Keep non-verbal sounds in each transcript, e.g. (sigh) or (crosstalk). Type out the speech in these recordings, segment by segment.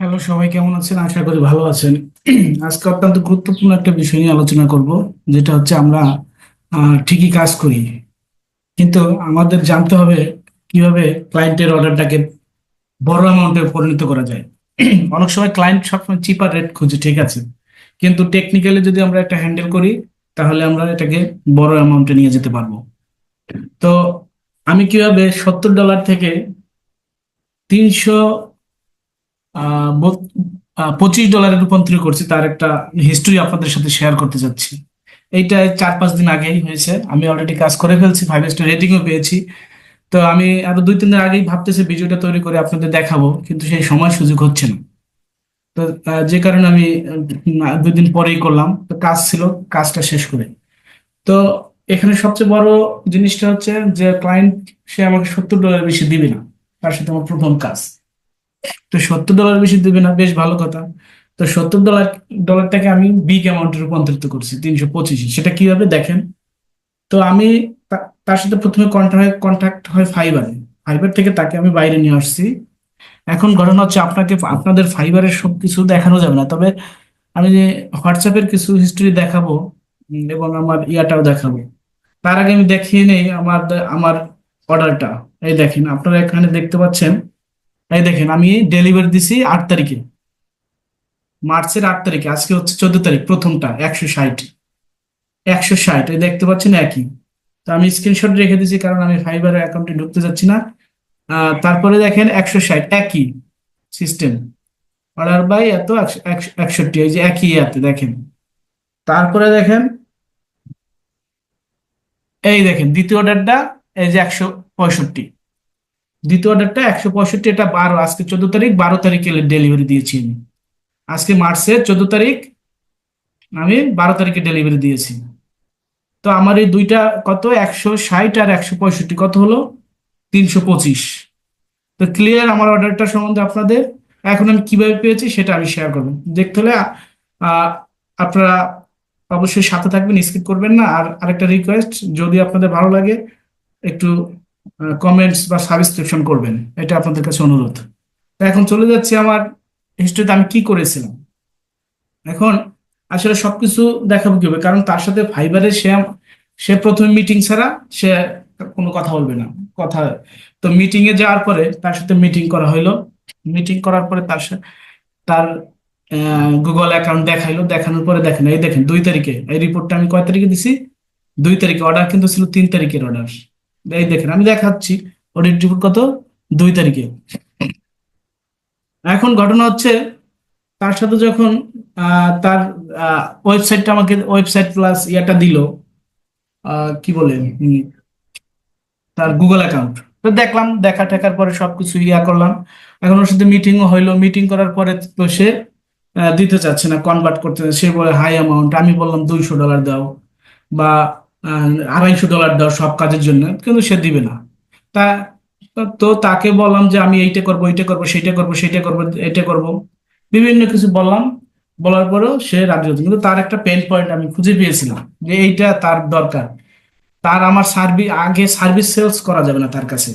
Hello, সবাই কেমন আছেন? আশা করি ভালো আছেন। আজকে অত্যন্ত গুরুত্বপূর্ণ একটা বিষয় নিয়ে আলোচনা করব, যেটা হচ্ছে আমরা ঠিকই কাজ করি। কিন্তু আমাদের জানতে হবে কীভাবে ক্লায়েন্টের অর্ডারটাকে বড় অ্যামাউন্টে পরিণত করা যায়। অনেক সময় ক্লায়েন্ট সবসময় চিপার রেট খুঁজে, ঠিক আছে? কিন্তু টেকনিক্যালি যদি আমরা একটা হ্যান্ডেল করি, তাহলে আমরা এটাকে বড় অ্যামাউন্টে নিয়ে যেতে পারব। তো আমি কীভাবে সত্তর ডলার থেকে তিনশো পঁচিশ ডলারে রূপান্তরিত করছি, তার একটা হিস্টোরি আপনাদের সাথে শেয়ার করতে যাচ্ছি এইটা চার পাঁচ দিন আগেই হয়েছে, আমি অলরেডি কাজ করে ফেলছি ফাইভ স্টার রেটিংও পেয়েছি। তো আমি আরও দুই, তিন দিন আগেই ভাবতেছি ভিডিওটা তৈরি করে আপনাদের দেখাবো, কিন্তু সেই সময় সুযোগ হচ্ছে না। তো যে কারণে আমি দুই দিন পরেই করলাম, তো কাজ ছিল, কাজটা শেষ করে। তো এখানে সবচেয়ে বড় জিনিসটা হচ্ছে যে ক্লায়েন্ট সে আমাকে সত্তর ডলার বেশি দিবে না, তার সাথে আমার প্রথম কাজ। তো সত্তর ডলার বেশি দেবে না, বেশ ভালো কথা। তো সত্তর ডলার ডলারটাকে আমি বিগ অ্যামাউন্টে রূপান্তরিত করছি, তিনশো পঁচিশে। সেটা কীভাবে দেখেন? তো আমি তার সাথে প্রথমে কন্ট্যাক্ট হয় কন্ট্যাক্ট হয় ফাইবারে ফাইবার থেকে তাকে আমি বাইরে নিয়ে আসছি। এখন ঘটনা হচ্ছে আপনাকে, আপনাদের ফাইবারের সব কিছু দেখানো যাবে না। তবে আমি যে হোয়াটসঅ্যাপের কিছু হিস্ট্রি দেখাবো এবং আমার ইয়াটাও দেখাবো। তার আগে আমি দেখিয়ে নেই আমার আমার অর্ডারটা এই দেখেন, আপনারা এখানে দেখতে পাচ্ছেন। এই দেখেন, আমি ডেলিভারি দিছি আট তারিখে। মার্চের আট তারিখে, আজকে হচ্ছে চোদ্দ তারিখ, প্রথমটা, একশো ষাট। একশো ষাট, এই দেখতে পাচ্ছেন একই। তো আমি স্ক্রিনশট রেখে দিয়েছি কারণ আমি ফাইবার অ্যাকাউন্টে ঢুকতে যাচ্ছি না। তারপরে দেখেন, একশো ষাট, একই সিস্টেম অর্ডার বাই এত একষট্টি, এই যে একই ইয়াতে দেখেন। তারপরে দেখেন, এই দেখেন, দ্বিতীয় অর্ডারটা এই যে একশো পঁয়ষট্টি। দ্বিতীয় অর্ডারটা একশো পঁয়ষট্টি, এটা বারো, আজকে চোদ্দ তারিখ, বারো তারিখে ডেলিভারি দিয়েছি আমি। আজকে মার্চের চোদ্দ তারিখ আমি বারো তারিখে ডেলিভারি দিয়েছি। তো আমার এই দুইটা কত? একশো ষাট আর একশো পঁয়ষট্টি। কত হলো? তিনশো পঁচিশ। তো ক্লিয়ার আমার অর্ডারটা সম্বন্ধে আপনাদের। এখন আমি কীভাবে পেয়েছি সেটা আমি শেয়ার করব। দেখতে হলে আপনারা অবশ্যই সাথে থাকবেন স্কিপ করবেন না। আর আরেকটা রিকোয়েস্ট যদি আপনাদের ভালো লাগে, একটু কমেন্টস বা সাবস্ক্রিপশন করবেন। এটা আপনাদের কাছে অনুরোধ। এখন চলে যাচ্ছি আমার হিস্ট্রিতে আমি কি করেছিলাম। এখন আসলে সবকিছু দেখাবো কীভাবে, কারণ তার সাথে ফাইবারে সে সে প্রথমে মিটিং ছাড়া সে কোনো কথা বলবে না। কথা, তো মিটিং এ যাওয়ার পরে তার সাথে মিটিং করা হইল। মিটিং করার পরে তার তার গুগল অ্যাকাউন্ট দেখাইলো। দেখানোর পরে দেখেন, এই দেখেন, দুই তারিখে, এই রিপোর্টটা আমি কয় তারিখে দিছি? দুই তারিখে অর্ডার কিন্তু ছিল তিন তারিখের অর্ডার এই দেখেন, আমি দেখাচ্ছি অডিট রিপোর্ট কত? দুই তারিখে। এখন ঘটনা হচ্ছে, তার সাথে যখন তার ওয়েবসাইটটা আমাকে ওয়েবসাইট প্লাস ইয়াটা দিল কি বলে তার গুগল অ্যাকাউন্ট তো দেখলাম, দেখা টেকার পরে সবকিছু ইয়া করলাম। এখন ওর সাথে মিটিংও হইল। মিটিং করার পরে তো সে দিতে চাচ্ছে না কনভার্ট করতে সে বলে হাই অ্যামাউন্ট আমি বললাম দুইশো ডলার দাও। বা আড়াইশো ডলার দাও সব কাজের জন্য, কিন্তু সে দিবে না। তা, তো তাকে বললাম যে আমি এইটা করব এইটা করব, সেইটা করব সেইটা করব, এটা করব। বিভিন্ন কিছু বললাম। বলার পরেও সে রাজি হতো কিন্তু তার একটা পেন পয়েন্ট আমি খুঁজে পেয়েছিলাম যে এইটা তার দরকার। তার আমার সার্ভিস আগে সার্ভিস সেলস করা যাবে না তার কাছে।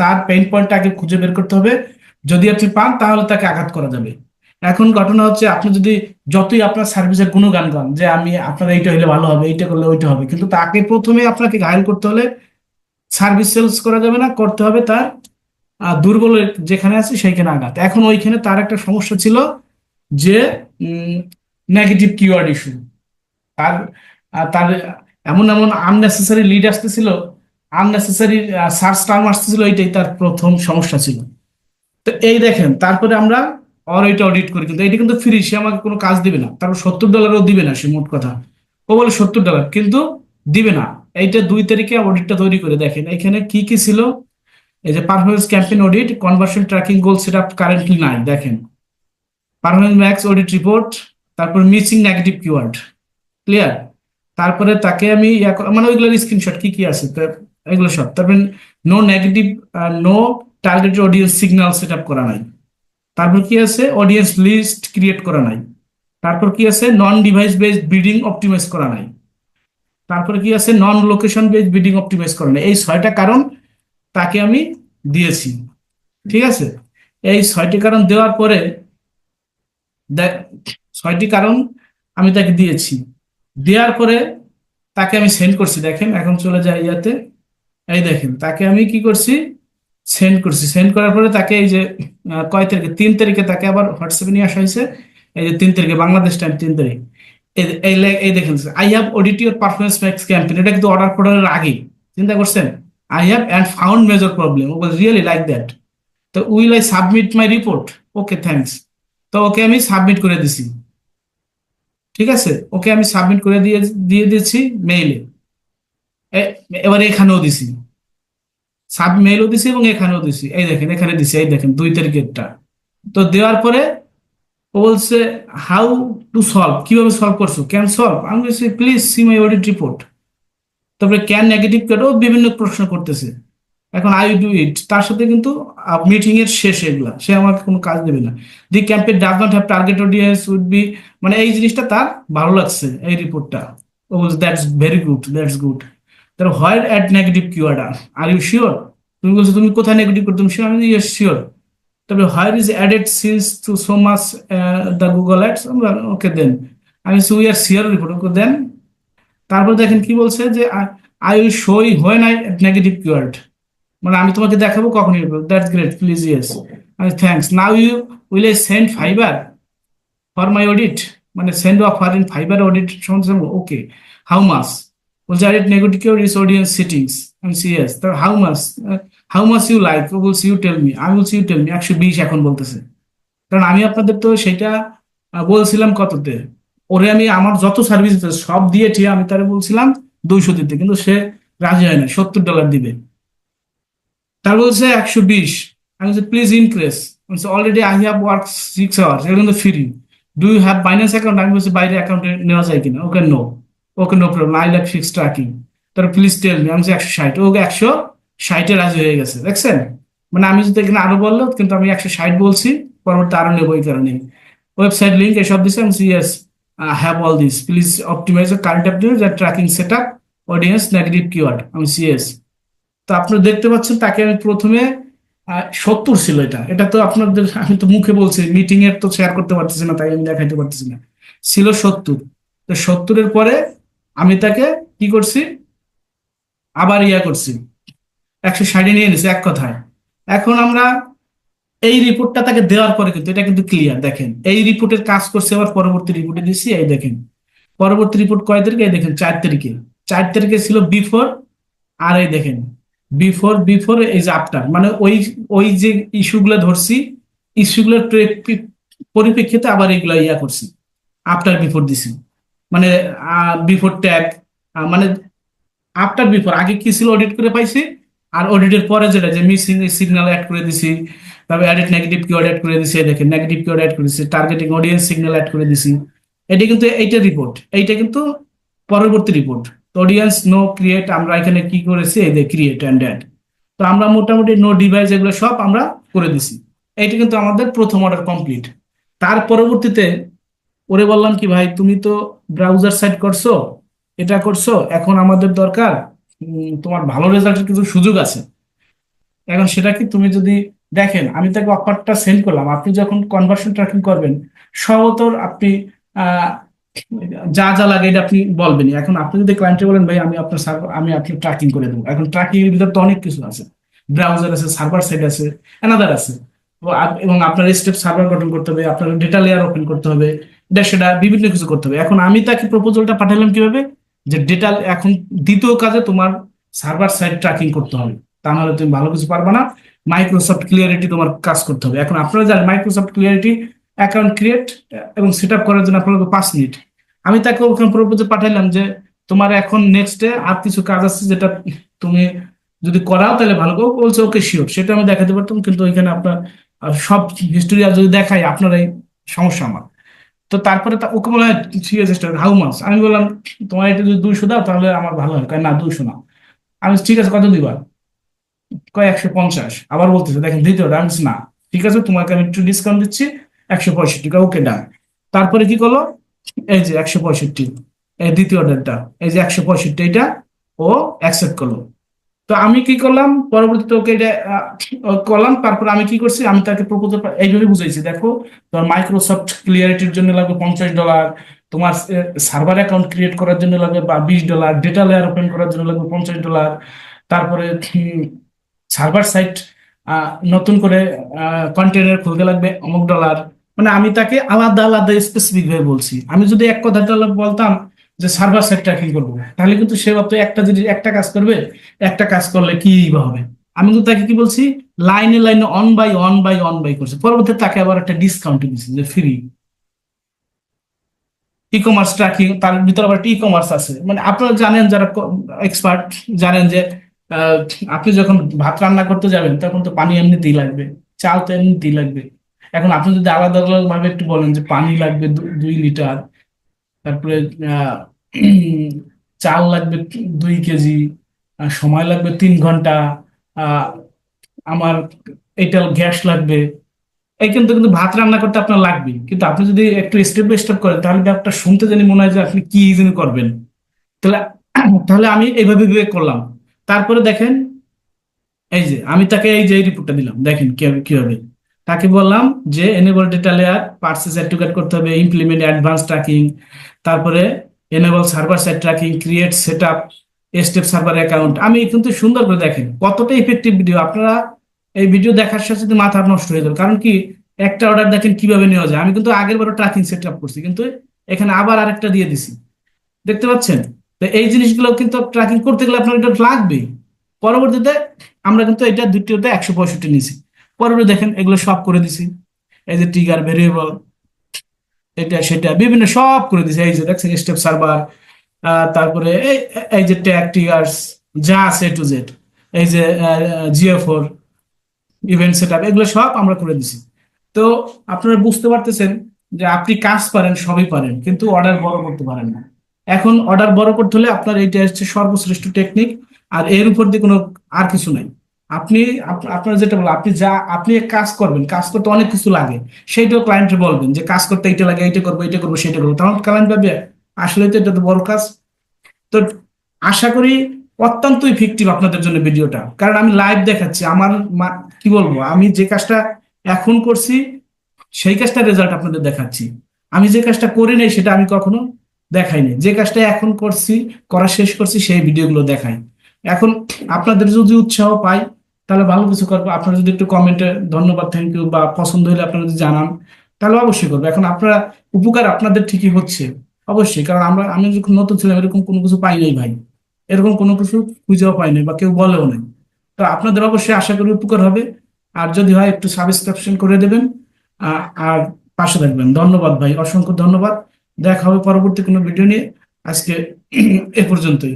তার পেন পয়েন্টটা আগে খুঁজে বের করতে হবে। যদি আপনি পান, তাহলে তাকে আঘাত করা যাবে। এখন ঘটনা হচ্ছে আপনি যদি যতই আপনার সার্ভিসের গুণগান গান গান যে আমি আপনার এইটা হলে ভালো হবে এইটা করলে ওইটা হবে কিন্তু তাকে প্রথমে আপনাকে ঘায়ল করতে হলে সার্ভিস সেলস করা যাবে না করতে হবে তার আহ, দুর্বল যেখানে আছে সেইখানে আঘাত। এখন ওইখানে তার একটা সমস্যা ছিল যে নেগেটিভ কিওয়ার্ড ইস্যু তার তার এমন এমন আননেসেসারি লিড আসতেছিল আননেসেসারি সার্চ টার্ম আসতেছিল এইটাই তার প্রথম সমস্যা ছিল। তো এই দেখেন তারপরে আমরা আর এটা অডিট করি, কিন্তু এটা কিন্তু ফ্রি সে আমাকে কোনো কাজ দিবে না। তারপর সত্তর ডলারও দিবে না সে, মোট কথা। ও বলে সত্তর ডলার কিন্তু দিবে না। এইটা দুই তারিখে অডিটটা তৈরি করে দেখেন, এখানে কি কি ছিল? এই যে performance campaign audit conversion tracking goal set up currently নাই, দেখেন। পারফরমেন্স ম্যাক্স অডিট রিপোর্ট তারপর মিসিং নেগেটিভ কিওয়ার্ড ক্লিয়ার তারপরে তাকে আমি মানে ওইগুলোর স্ক্রিনশট কি কি আছে এগুলো সব। তারপরে no negative no targeted audience signal set up করা নাই। তারপর কি আছে? অডিয়েন্স লিস্ট ক্রিয়েট করা নাই। তারপর কি আছে? Non device based bidding optimize করা নাই। তারপরে কি আছে? Non location based bidding optimize করা নাই। এই ছয়টা কারণ তাকে আমি দিয়েছি। ঠিক আছে? এই ছয়টি কারণ দেওয়ার পরে ছয়টি কারণ আমি তাকে দিয়েছি। দেওয়ার পরে তাকে আমি সেন্ড করছি। দেখেন, এখন চলে যায় ইয়াতে। এই দেখেন, তাকে আমি কি করছি? সেন্ড করছি। সেন্ড করার পরে তাকে এই যে কয় তারিখে? তিন তারিখে তাকে আবার হোয়াটসঅ্যাপে নিয়ে আসা হয়েছে। এই যে তিন তারিখে, বাংলাদেশ টাইম তিন তারিখ। এই এই দেখেন I have audit your performance max campaign এটা কিন্তু অর্ডার করার আগেই। চিন্তা করছেন? I have and found major problem ও বল রিয়েলি লাইক দ্যাট তো will I submit my report okay thanks তো ওকে আমি সাবমিট করে দিছি। ঠিক আছে? ওকে আমি সাবমিট করে দিয়ে দিয়ে দিয়েছি মেইলে এবার এখানেও দিছি। সাব মেইলও দিছি এবং এখানেও দিছি। এই দেখেন, এখানে দিছি, এই দেখেন, দুই তারিখেরটা। তো দেওয়ার পরে ও বলছে হাউ টু সলভ কীভাবে সলভ করছ? ক্যান সলভ আমি বলছি please see my audit report তারপরে ক্যান নেগেটিভ কেটেও বিভিন্ন প্রশ্ন করতেছে। এখন আই ডু ইট তার সাথে কিন্তু মিটিং এর শেষ এগুলা। সে আমাকে কোনো কাজ দেবে না। The campaign does not have target audience would be মানে এই জিনিসটা তার ভালো লাগছে, এই রিপোর্টটা ও বলছে that's very good that's good তার where at negative keyword are you sure তুমি বলছো, তুমি কোথায় নেগেটিভ করো? তুমি শিওর আমি ইয়েস শিওর তবে where is added since to so much the Google ads okay then আমি we are sure report okay then তারপর দেখেন কি বলছে যে I will show E when I negative keyword মানে আমি তোমাকে দেখাবো কখন দ্যাটস গ্রেট প্লিজ ইয়েস আমি thanks now you will I send Fiverr for my audit মানে send offer in Fiverr audit okay how much বলছে আর it negative is audience settings আমি CS তার how much how much you like ও বলছি you tell me আমি বলছি you tell me একশো বিশ এখন বলতেছে। কারণ আমি আপনাদের তো সেটা বলছিলাম কততে? ওরে আমি আমার যত সার্ভিস সব দিয়ে ঠিক আমি তারে বলছিলাম দুইশো দিতে। কিন্তু সে রাজি হয় না। সত্তর ডলার দিবে। তার বলছে একশো বিশ। আমি বলছি please increase already I have work six hours এটা কিন্তু free do you have Binance account আমি বলছি, বাইরে অ্যাকাউন্টে নেওয়া যায় কিনা? Okay no okay no problem I like fix tracking তার প্লিজ টেল মি আমি একশো ষাট, ওকে একশো ষাটে রাজি হয়ে গেছে, দেখছেন? মানে আমি যদি এখানে আরও বলল কিন্তু আমি একশো ষাট বলছি, পরবর্তী আরও নেব এই কারণে ওয়েবসাইট লিঙ্ক এসব দিচ্ছে আমি yes have all this please optimize current optimize tracking set up audience negative keyword আমি সিএস তো আপনারা দেখতে পাচ্ছেন, তাকে আমি প্রথমে সত্তর ছিল এটা। এটা তো আপনাদের, আমি তো মুখে বলছি মিটিং এর তো শেয়ার করতে পারতেছি না, তাই আমি দেখাইতে পারতেছি না। ছিল সত্তর। তো সত্তরের পরে আমি তাকে কি করছি? আবার ইয়া করছি। একশো ষাটে নিয়ে নিছি এক কথায়। এখন আমরা এই রিপোর্টটা তাকে দেওয়ার পরে কিন্তু এটা কিন্তু ক্লিয়ার দেখেন। এই রিপোর্টের কাজ করছে আবার পরবর্তী রিপোর্টে দিছি, এই দেখেন। পরবর্তী রিপোর্ট কয় তারিখে? এই দেখেন, চার তারিখে। চার তারিখে ছিল বিফোর আর এই দেখেন বিফোর বিফোর এই যে আফটার মানে ওই ওই যে ইস্যুগুলো ধরছি ইস্যুগুলোর পরিপ্রেক্ষিতে আবার এগুলো ইয়া করছি। আফটার বিফোর দিছি। মানে বিফোর ট্যাগ মানে আফটার বিফোর আগে কি ছিল অডিট করে পাইছি? আর অডিটের পরে যেটা, যে মিসিং সিগন্যাল অ্যাড করে দিছি, তারপরে অ্যাডিট নেগেটিভ কিওয়ার্ড অ্যাড করে দিছি দেখেন নেগেটিভ কিওয়ার্ড অ্যাড করে দিছি টার্গেটিং অডিয়েন্স সিগন্যাল অ্যাড করে দিছি। এটা কিন্তু এইটা রিপোর্ট এইটা কিন্তু পরবর্তী রিপোর্ট তো অডিয়েন্স নো ক্রিয়েট আমরা এখানে কি করেছি? এই যে ক্রিয়েট অ্যান্ড অ্যাড তো আমরা মোটামুটি নো ডিভাইস এগুলো সব আমরা করে দিছি। এইটা কিন্তু আমাদের প্রথম অর্ডার কমপ্লিট তার পরবর্তীতে ওরে বললাম কি ভাই, তুমি তো ব্রাউজার সাইট করছ, এটা করছ, এখন আমাদের দরকার তোমার ভালো রেজাল্টের কিছু সুযোগ আছে। এখন সেটা কি তুমি যদি দেখেন, আমি তাকে অফারটা সেন্ড করলাম, আপনি যখন কনভার্সন ট্র্যাকিং করবেন, সর্বতর আপনি যা যা লাগে এটা আপনি বলবেন। এখন আপনি যদি ক্লায়েন্টে বলেন, ভাই, আমি আপনার সার্ভার আমি আপনি ট্র্যাকিং করে দেবো। এখন ট্র্যাকিং এর ভিতরে তো অনেক কিছু আছে। ব্রাউজার আছে সার্ভার সাইড আছে অ্যানাদার আছে। এবং আপনার স্টেপ সার্ভার গঠন করতে হবে, আপনার ডেটা লেয়ার ওপেন করতে হবে সেটা বিভিন্ন কিছু করতে হবে। এখন আমি তাকে প্রপোজালটা পাঠালাম কীভাবে? যে ডেটা এখন দ্বিতীয় কাজে তোমার সার্ভার সাইড ট্র্যাকিং করতে হবে। তা নাহলে তুমি ভালো কিছু পারবে না। মাইক্রোসফট ক্লিয়ারিটি তোমার কাজ করতে হবে। এখন আপনারা জানেন মাইক্রোসফট ক্লিয়ারিটি অ্যাকাউন্ট ক্রিয়েট এবং সেট আপ করার জন্য আপনার পাঁচ মিনিট আমি তাকে ওখানে প্রপোজাল পাঠাইলাম যে, তোমার এখন নেক্সটে আর কিছু কাজ আছে যেটা তুমি যদি করাও তাহলে ভালো। বলছে ওকে শিওর সেটা আমি দেখাতে পারতাম, কিন্তু ওইখানে আপনার সব হিস্টোরি যদি দেখাই আপনার এই সমস্যা আমার। তো তারপরে ওকে বলা ঠিক আছে হাউ মাস আমি বললাম তোমার এটা যদি দুইশো দাও তাহলে আমার ভালো হয়। না দুইশো না। আমি ঠিক আছে কত দিবা? কয় একশো পঞ্চাশ। আবার বলতেছে দেখেন দ্বিতীয় বলছি, না। ঠিক আছে তোমাকে আমি একটু ডিসকাউন্ট দিচ্ছি একশো পঁয়ষট্টি। ওকে ডান তারপরে কি করল? এই যে একশো পঁয়ষট্টি এই দ্বিতীয় অর্ডারটা এই যে একশো পঁয়ষট্টি এটা ও অ্যাকসেপ্ট করল। তো আমি কি করলাম? পরবর্তীতে ওকে এটা করলাম। তারপর আমি কি করছি? আমি তাকে প্রপোজাল এইভাবে বুঝাইছি। দেখো, তোমার মাইক্রোসফট ক্লিয়ারিটির জন্য লাগবে পঞ্চাশ ডলার তোমার সার্ভার অ্যাকাউন্ট ক্রিয়েট করার জন্য লাগবে বা বিশ ডলার ডেটা লেয়ার ওপেন করার জন্য লাগবে পঞ্চাশ ডলার তারপরে সার্ভার সাইট নতুন করে কন্টেনার খুলতে লাগবে অমুক ডলার মানে আমি তাকে আলাদা আলাদা স্পেসিফিক ভাবে বলছি। আমি যদি এক কথা বলতাম যে সার্ভার সাইট ট্র্যাকিং করব। তাহলে কিন্তু সে ভাবতো একটা যদি একটা কাজ করবে একটা কাজ করলে কি হবে? আমি কিন্তু তাকে কি বলছি লাইনে লাইনে on by on by on by করছে। পরবর্তীতে তাকে আবার একটা ডিসকাউন্ট দিচ্ছি যে ফ্রি ই কমার্স ট্র্যাকিং তার ভিতরে আবার ই কমার্স আছে। মানে আপনারা জানেন যারা এক্সপার্ট জানেন যে আপনি যখন ভাত রান্না করতে যাবেন তখন তো পানি এমনিতেই লাগবে। চাল তো এমনিতেই লাগবে। এখন আপনি যদি আলাদা আলাদা ভাবে একটু বলেন যে পানি লাগবে দুই লিটার তারপরে আহ, (clears throat) চাল লাগবে দুই কেজি সময় লাগবে তিন ঘণ্টা আমার এটা গ্যাস লাগবে। এই কিন্তু কিন্তু ভাত রান্না করতে আপনার লাগবে কিন্তু আপনি যদি একটু স্টেপ বাই স্টেপ করেন, তাহলে ব্যাপারটা শুনতে জানি মনে হয় যে আপনি কি যেন করবেন। তাহলে (clears throat) তাহলে আমি এইভাবে বিবেক করলাম। তারপরে দেখেন, এই যে আমি তাকে এই যে রিপোর্টটা দিলাম, দেখেন কীভাবে তাকে বললাম যে enable data layer purchase add করতে হবে ইমপ্লিমেন্ট অ্যাডভান্স ট্র্যাকিং তারপরে enable server side tracking create set up step server account আমি কিন্তু সুন্দর করে দেখেন কতটা ইফেক্টিভ ভিডিও আপনারা এই ভিডিও দেখার সাথে সাথে মাথা নষ্ট হয়ে যাবে। কারণ কি, একটা অর্ডার দেখেন কীভাবে নেওয়া যায়। আমি কিন্তু আগের বারও ট্র্যাকিং সেট আপ করছি, কিন্তু এখানে আবার আরেকটা দিয়ে দিছি। দেখতে পাচ্ছেন? তো এই জিনিসগুলো কিন্তু ট্র্যাকিং করতে গেলে আপনার এটা লাগবেই। পরবর্তীতে আমরা কিন্তু এটা দ্বিতীয়তে একশো পঁয়ষট্টি নিয়েছি। পরবর্তী দেখেন, এগুলো সব করে দিছি। এই যে ট্রিগার ভেরিয়েবল এটা সেটা বিভিন্ন সব করে দিছি। এই যে দেখছেন স্টেপ সার্ভার তারপরে এই যে ট্যাগ ট্রিগার্স যা আছে টু জেড এই যে geo four event set up এগুলো সব আমরা করে দিছি। তো আপনারা বুঝতে পারতেছেন যে আপনি কাজ পারেন, সবই পারেন, কিন্তু অর্ডার বড় করতে পারেন না। এখন অর্ডার বড় করতে হলে আপনার এইটা হচ্ছে সর্বশ্রেষ্ঠ টেকনিক আর এর উপর দিয়ে কোনো আর কিছু নাই। আপনি আপনার যেটা বলো আপনি যা, আপনি কাজ করবেন, কাজ করতে অনেক কিছু লাগে। সেইটাও ক্লায়েন্টে বলবেন যে, কাজ করতে এটা লাগে, এইটা করব এটা করব সেটা করব। তখন ক্লায়েন্ট ভাবে, আসলে তো এটা তো বড় কাজ। তো আশা করি অত্যন্ত ইফেক্টিভ আপনাদের জন্য ভিডিওটা। কারণ আমি লাইভ দেখাচ্ছি, আমার কি বলব, আমি যে কাজটা এখন করছি, সেই কাজটার রেজাল্ট আপনাদের দেখাচ্ছি। আমি যে কাজটা করি নাই, সেটা আমি কখনো দেখাইনি। যে কাজটা এখন করছি, করা শেষ করছি, সেই ভিডিওগুলো দেখাই। এখন আপনাদের যদি উৎসাহ পাই তাহলে ভালো কিছু করব। আপনারা যদি একটু কমেন্টে ধন্যবাদ থ্যাংক ইউ বা পছন্দ হলে আপনারা যদি জানান, তাহলে অবশ্যই করব। এখন আপনারা উপকার আপনাদের ঠিকই হচ্ছে, অবশ্যই। কারণ আমরা, আমি যখন নতুন ছিলাম, এরকম কোনো কিছু পাই নাই ভাই। এরকম কোনো কিছু খুঁজেও পাই নাই বা কেউ বলেও নাই। তো আপনাদের অবশ্যই আশা করি উপকার হবে। আর যদি হয়, একটু সাবস্ক্রিপশন করে দেবেন আর পাশে থাকবেন। ধন্যবাদ ভাই, অসংখ্য ধন্যবাদ। দেখা হবে পরবর্তী কোনো ভিডিও নিয়ে। আজকে (clears throat) এ পর্যন্তই।